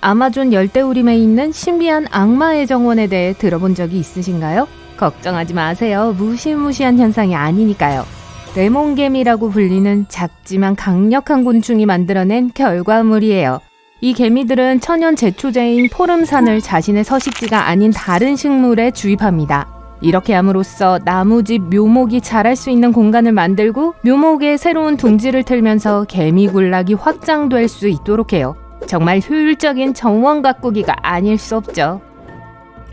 아마존 열대우림에 있는 신비한 악마의 정원에 대해 들어본 적이 있으신가요? 걱정하지 마세요. 무시무시한 현상이 아니니까요. 레몬개미라고 불리는 작지만 강력한 곤충이 만들어낸 결과물이에요. 이 개미들은 천연 제초제인 포름산을 자신의 서식지가 아닌 다른 식물에 주입합니다. 이렇게 함으로써 나무집 묘목이 자랄 수 있는 공간을 만들고 묘목에 새로운 둥지를 틀면서 개미 군락이 확장될 수 있도록 해요. 정말 효율적인 정원 가꾸기가 아닐 수 없죠.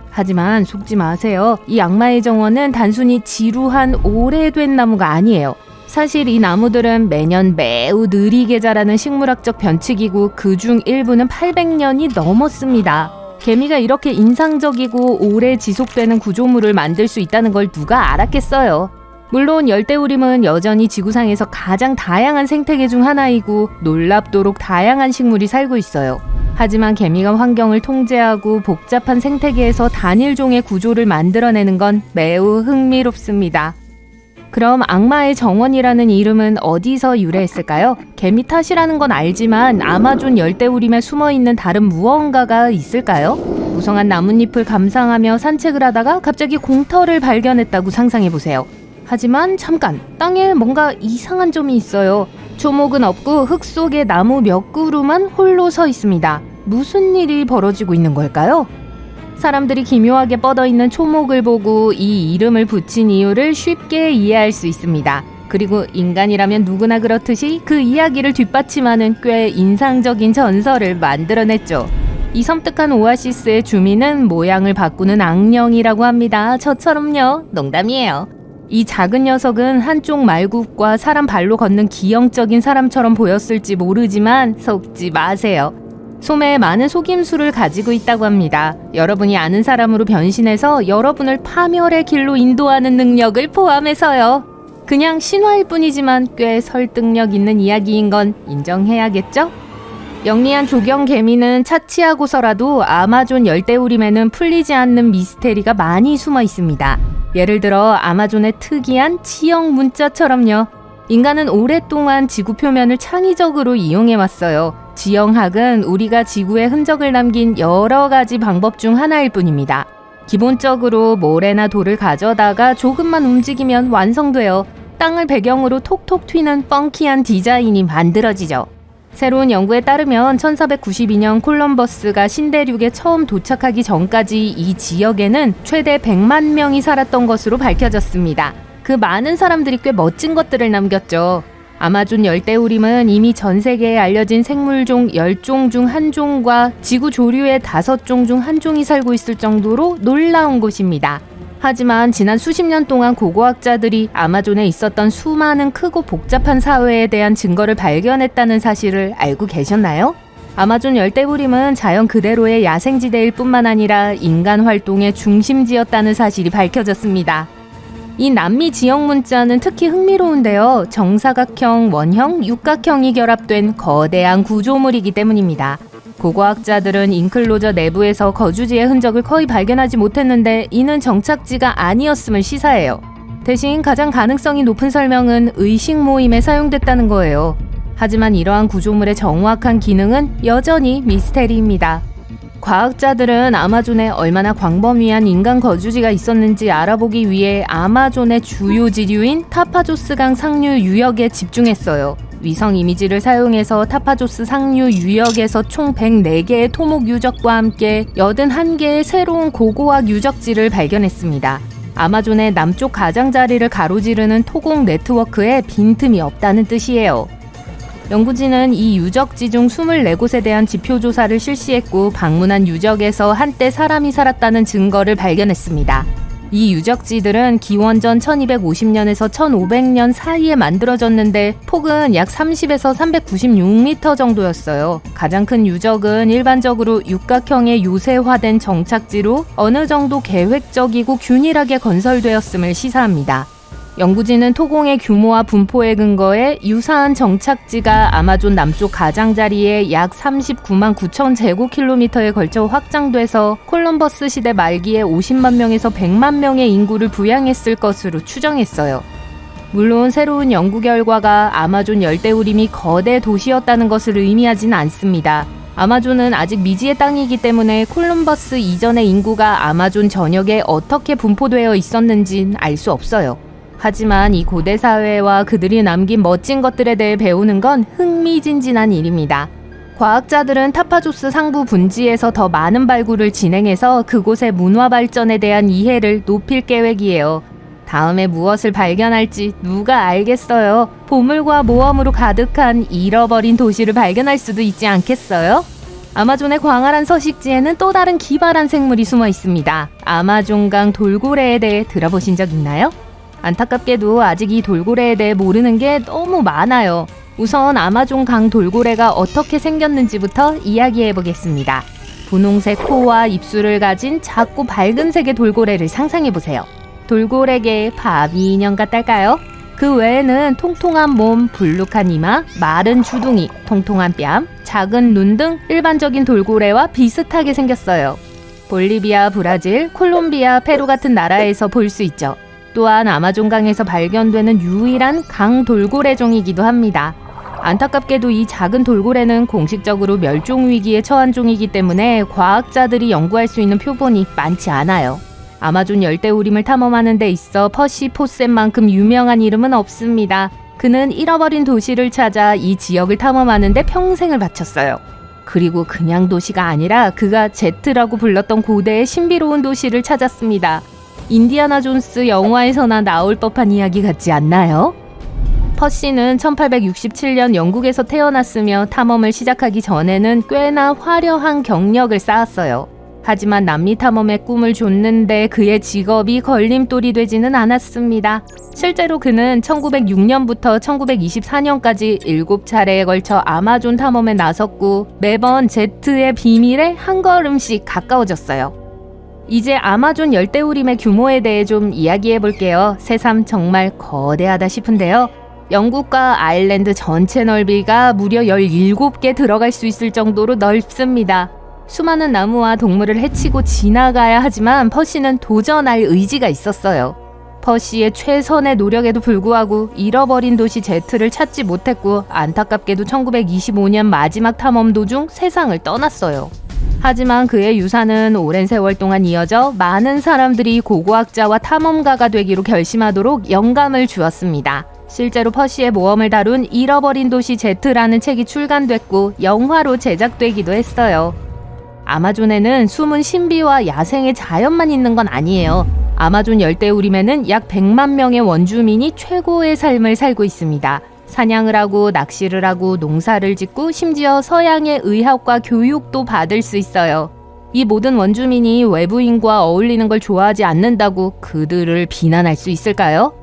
하지만 속지 마세요. 이 악마의 정원은 단순히 지루한 오래된 나무가 아니에요. 사실 이 나무들은 매년 매우 느리게 자라는 식물학적 변칙이고 그 중 일부는 800년이 넘었습니다. 개미가 이렇게 인상적이고 오래 지속되는 구조물을 만들 수 있다는 걸 누가 알았겠어요. 물론 열대우림은 여전히 지구상에서 가장 다양한 생태계 중 하나이고 놀랍도록 다양한 식물이 살고 있어요. 하지만 개미가 환경을 통제하고 복잡한 생태계에서 단일종의 구조를 만들어내는 건 매우 흥미롭습니다. 그럼 악마의 정원이라는 이름은 어디서 유래했을까요? 개미 탓이라는 건 알지만 아마존 열대우림에 숨어 있는 다른 무언가가 있을까요? 무성한 나뭇잎을 감상하며 산책을 하다가 갑자기 공터를 발견했다고 상상해 보세요. 하지만 잠깐 땅에 뭔가 이상한 점이 있어요. 초목은 없고 흙 속에 나무 몇 그루만 홀로 서 있습니다. 무슨 일이 벌어지고 있는 걸까요? 사람들이 기묘하게 뻗어 있는 초목을 보고 이 이름을 붙인 이유를 쉽게 이해할 수 있습니다. 그리고 인간이라면 누구나 그렇듯이 그 이야기를 뒷받침하는 꽤 인상적인 전설을 만들어냈죠. 이 섬뜩한 오아시스의 주민은 모양을 바꾸는 악령이라고 합니다. 저처럼요. 농담이에요. 이 작은 녀석은 한쪽 말굽과 사람 발로 걷는 기형적인 사람처럼 보였을지 모르지만 속지 마세요. 소매에 많은 속임수를 가지고 있다고 합니다. 여러분이 아는 사람으로 변신해서 여러분을 파멸의 길로 인도하는 능력을 포함해서요. 그냥 신화일 뿐이지만 꽤 설득력 있는 이야기인 건 인정해야겠죠? 영리한 조경 개미는 차치하고서라도 아마존 열대우림에는 풀리지 않는 미스테리가 많이 숨어 있습니다. 예를 들어 아마존의 특이한 치형 문자처럼요. 인간은 오랫동안 지구 표면을 창의적으로 이용해 왔어요. 지형학은 우리가 지구에 흔적을 남긴 여러 가지 방법 중 하나일 뿐입니다. 기본적으로 모래나 돌을 가져다가 조금만 움직이면 완성돼요. 땅을 배경으로 톡톡 튀는 펑키한 디자인이 만들어지죠. 새로운 연구에 따르면 1492년 콜럼버스가 신대륙에 처음 도착하기 전까지 이 지역에는 최대 100만 명이 살았던 것으로 밝혀졌습니다. 그 많은 사람들이 꽤 멋진 것들을 남겼죠. 아마존 열대우림은 이미 전 세계에 알려진 생물종 10종 중 한 종과 지구 조류의 5종 중 한 종이 살고 있을 정도로 놀라운 곳입니다. 하지만 지난 수십 년 동안 고고학자들이 아마존에 있었던 수많은 크고 복잡한 사회에 대한 증거를 발견했다는 사실을 알고 계셨나요? 아마존 열대우림은 자연 그대로의 야생지대일 뿐만 아니라 인간 활동의 중심지였다는 사실이 밝혀졌습니다. 이 남미 지역 문자는 특히 흥미로운데요. 정사각형, 원형, 육각형이 결합된 거대한 구조물이기 때문입니다. 고고학자들은 잉클로저 내부에서 거주지의 흔적을 거의 발견하지 못했는데 이는 정착지가 아니었음을 시사해요. 대신 가장 가능성이 높은 설명은 의식 모임에 사용됐다는 거예요. 하지만 이러한 구조물의 정확한 기능은 여전히 미스테리입니다. 과학자들은 아마존에 얼마나 광범위한 인간 거주지가 있었는지 알아보기 위해 아마존의 주요 지류인 타파조스강 상류 유역에 집중했어요. 위성 이미지를 사용해서 타파조스 상류 유역에서 총 104개의 토목 유적과 함께 81개의 새로운 고고학 유적지를 발견했습니다. 아마존의 남쪽 가장자리를 가로지르는 토공 네트워크에 빈틈이 없다는 뜻이에요. 연구진은 이 유적지 중 24곳에 대한 지표 조사를 실시했고 방문한 유적에서 한때 사람이 살았다는 증거를 발견했습니다. 이 유적지들은 기원전 1250년에서 1500년 사이에 만들어졌는데 폭은 약 30에서 396m 정도였어요. 가장 큰 유적은 일반적으로 육각형의 요새화된 정착지로 어느 정도 계획적이고 균일하게 건설되었음을 시사합니다. 연구진은 토공의 규모와 분포에 근거해 유사한 정착지가 아마존 남쪽 가장자리에 약 39만 9천 제곱킬로미터에 걸쳐 확장돼서 콜럼버스 시대 말기에 50만 명에서 100만 명의 인구를 부양했을 것으로 추정했어요. 물론 새로운 연구 결과가 아마존 열대우림이 거대 도시였다는 것을 의미하지는 않습니다. 아마존은 아직 미지의 땅이기 때문에 콜럼버스 이전의 인구가 아마존 전역에 어떻게 분포되어 있었는진 알 수 없어요. 하지만 이 고대 사회와 그들이 남긴 멋진 것들에 대해 배우는 건 흥미진진한 일입니다. 과학자들은 타파조스 상부 분지에서 더 많은 발굴을 진행해서 그곳의 문화 발전에 대한 이해를 높일 계획이에요. 다음에 무엇을 발견할지 누가 알겠어요. 보물과 모험으로 가득한 잃어버린 도시를 발견할 수도 있지 않겠어요? 아마존의 광활한 서식지에는 또 다른 기발한 생물이 숨어 있습니다. 아마존강 돌고래에 대해 들어보신 적 있나요? 안타깝게도 아직 이 돌고래에 대해 모르는 게 너무 많아요. 우선 아마존 강 돌고래가 어떻게 생겼는지부터 이야기해 보겠습니다. 분홍색 코와 입술을 가진 작고 밝은 색의 돌고래를 상상해 보세요. 돌고래계의 바비 인형 같달까요? 그 외에는 통통한 몸, 불룩한 이마, 마른 주둥이, 통통한 뺨, 작은 눈 등 일반적인 돌고래와 비슷하게 생겼어요. 볼리비아, 브라질, 콜롬비아, 페루 같은 나라에서 볼 수 있죠. 또한 아마존강에서 발견되는 유일한 강 돌고래종이기도 합니다. 안타깝게도 이 작은 돌고래는 공식적으로 멸종 위기에 처한 종이기 때문에 과학자들이 연구할 수 있는 표본이 많지 않아요. 아마존 열대우림을 탐험하는 데 있어 퍼시 포센만큼 유명한 이름은 없습니다. 그는 잃어버린 도시를 찾아 이 지역을 탐험하는 데 평생을 바쳤어요. 그리고 그냥 도시가 아니라 그가 제트라고 불렀던 고대의 신비로운 도시를 찾았습니다. 인디아나 존스 영화에서나 나올 법한 이야기 같지 않나요? 퍼시는 1867년 영국에서 태어났으며 탐험을 시작하기 전에는 꽤나 화려한 경력을 쌓았어요. 하지만 남미 탐험의 꿈을 줬는데 그의 직업이 걸림돌이 되지는 않았습니다. 실제로 그는 1906년부터 1924년까지 7차례에 걸쳐 아마존 탐험에 나섰고 매번 제트의 비밀에 한 걸음씩 가까워졌어요. 이제 아마존 열대우림의 규모에 대해 좀 이야기해 볼게요. 새삼 정말 거대하다 싶은데요. 영국과 아일랜드 전체 넓이가 무려 17개 들어갈 수 있을 정도로 넓습니다. 수많은 나무와 동물을 해치고 지나가야 하지만 퍼시는 도전할 의지가 있었어요. 퍼시의 최선의 노력에도 불구하고 잃어버린 도시 제트를 찾지 못했고 안타깝게도 1925년 마지막 탐험 도중 세상을 떠났어요. 하지만 그의 유산은 오랜 세월 동안 이어져 많은 사람들이 고고학자와 탐험가가 되기로 결심하도록 영감을 주었습니다. 실제로 퍼시의 모험을 다룬 잃어버린 도시 제트라는 책이 출간됐고 영화로 제작되기도 했어요. 아마존에는 숨은 신비와 야생의 자연만 있는 건 아니에요. 아마존 열대우림에는 약 100만 명의 원주민이 최고의 삶을 살고 있습니다. 사냥을 하고 낚시를 하고 농사를 짓고 심지어 서양의 의학과 교육도 받을 수 있어요. 이 모든 원주민이 외부인과 어울리는 걸 좋아하지 않는다고 그들을 비난할 수 있을까요?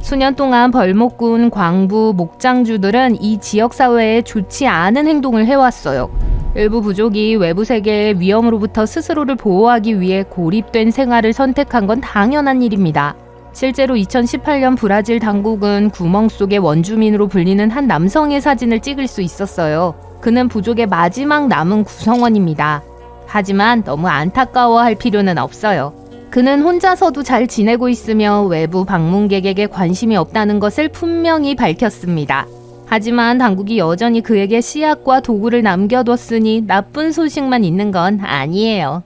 수년 동안 벌목군, 광부, 목장주들은 이 지역 사회에 좋지 않은 행동을 해왔어요. 일부 부족이 외부 세계의 위험으로부터 스스로를 보호하기 위해 고립된 생활을 선택한 건 당연한 일입니다. 실제로 2018년 브라질 당국은 구멍 속의 원주민으로 불리는 한 남성의 사진을 찍을 수 있었어요. 그는 부족의 마지막 남은 구성원입니다. 하지만 너무 안타까워할 필요는 없어요. 그는 혼자서도 잘 지내고 있으며 외부 방문객에게 관심이 없다는 것을 분명히 밝혔습니다. 하지만 당국이 여전히 그에게 씨앗과 도구를 남겨뒀으니 나쁜 소식만 있는 건 아니에요.